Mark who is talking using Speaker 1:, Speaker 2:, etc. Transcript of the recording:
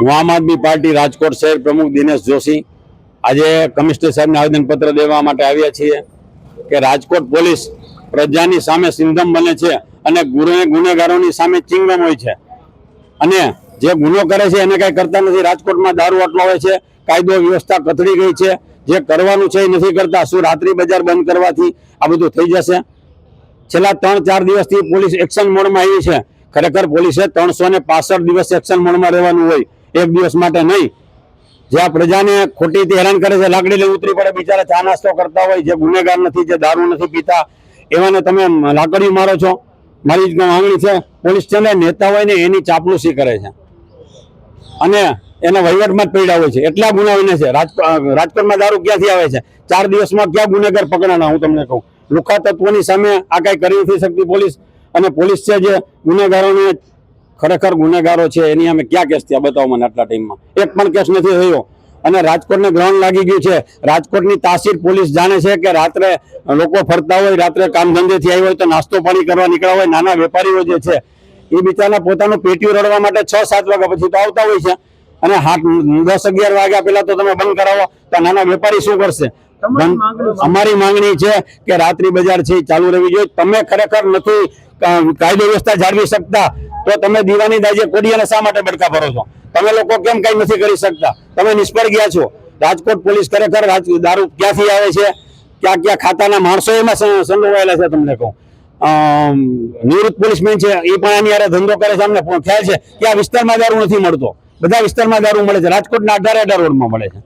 Speaker 1: હું આમ આદમી પાર્ટી રાજકોટ શહેર પ્રમુખ દિનેશ જોશી આજે કમિશનર સાહેબને આવેદનપત્ર દેવા માટે આવ્યા છીએ કે રાજકોટ પોલીસ પ્રજાની સામે સિંધમ બને છે અને ગુને ગુનેગારોની સામે ચિંગમ હોય છે. અને જે ગુનો કરે છે એને કાંઈ કરતા નથી. રાજકોટમાં દારૂ આટલો હોય છે, કાયદો વ્યવસ્થા કથળી ગઈ છે. જે કરવાનું છે એ નથી કરતા. શું રાત્રિ બજાર બંધ કરવાથી આ બધું થઈ જશે? છેલ્લા ત્રણ ચાર દિવસથી પોલીસ એક્શન મોડમાં આવી છે. ખરેખર પોલીસે ત્રણસો ને પાસઠ દિવસ એક્શન મોડમાં રહેવાનું હોય. એક દિવસ માટે નહીં. જ્યાં પ્રજાને ખોટીથી હેરાન કરે છે લાકડી લઈ ઉતરી પડે, બિચારા ચા નાસ્તો કરતા હોય, જે ગુનેગાર નથી, જે દારૂ નથી પીતા, એવાને તમે લાકડીઓ મારો છો. મારી જ માંગણી છે. પોલીસ છે નેતા હોય ને એની ચાપલુસી કરે છે. અને એના વહીવટમાં જ પડ્યા હોય છે. એટલા ગુના બને છે. રાજકોટમાં દારૂ ક્યાંથી આવે છે? ચાર દિવસમાં ક્યાં ગુનેગાર પકડાના, હું તમને કહું. લુખા તત્વોની સામે આ કઈ કરી નથી શકતી પોલીસ. અને પોલીસ છે જે ગુનેગારોને ખરેખર ગુનેગારો છે, એની અમે ક્યાં કેસ થયા બતાવો મને આટલા ટાઈમમાં? એક પણ કેસ નથી થયો. અને રાજકોટને ગ્રાઉન્ડ લાગી ગયું છે. રાજકોટની તાસીર પોલીસ જાણે છે કે રાત્રે લોકો ફરતા હોય, રાત્રે કામ ધંધેથી આવ્યા હોય તો નાસ્તો પાણી કરવા નીકળ્યા હોય, નાના વેપારીઓ જે છે, એ બિચારા પોતાનું પેટીઓ રડવા માટે છ, સાત વાગ્યા પછી તો આવતા હોય છે. અને હાથ દસ, અગિયાર વાગ્યા પહેલા તો તમે બંધ કરાવો, તો નાના વેપારી શું કરશે? અમારી માંગણી છે કે રાત્રિ બજાર છે ચાલુ રહેવી જોઈએ. તમે ખરેખર નથી કાયદો વ્યવસ્થા જાળવી શકતા તો તમે દીવાની દાજે કોડિયાને શા માટે બડકા ભરો છો? તમે લોકો કેમ કઈ નથી કરી શકતા? તમે નિષ્ફળ ગયા છો. રાજકોટ પોલીસ ખરેખર દારૂ ક્યાંથી આવે છે? ક્યાં ક્યાં ખાતાના માણસો એમાં સંડોવાયેલા છે તમને કહું. નિવૃત્ત પોલીસમેન છે એ પણ આની યારે ધંધો કરે છે અમને ખ્યાલ છે કે આ વિસ્તારમાં દારૂ નથી મળતો. બધા વિસ્તારમાં દારૂ મળે છે. રાજકોટના અઢારે અઢાર રોડમાં મળે છે.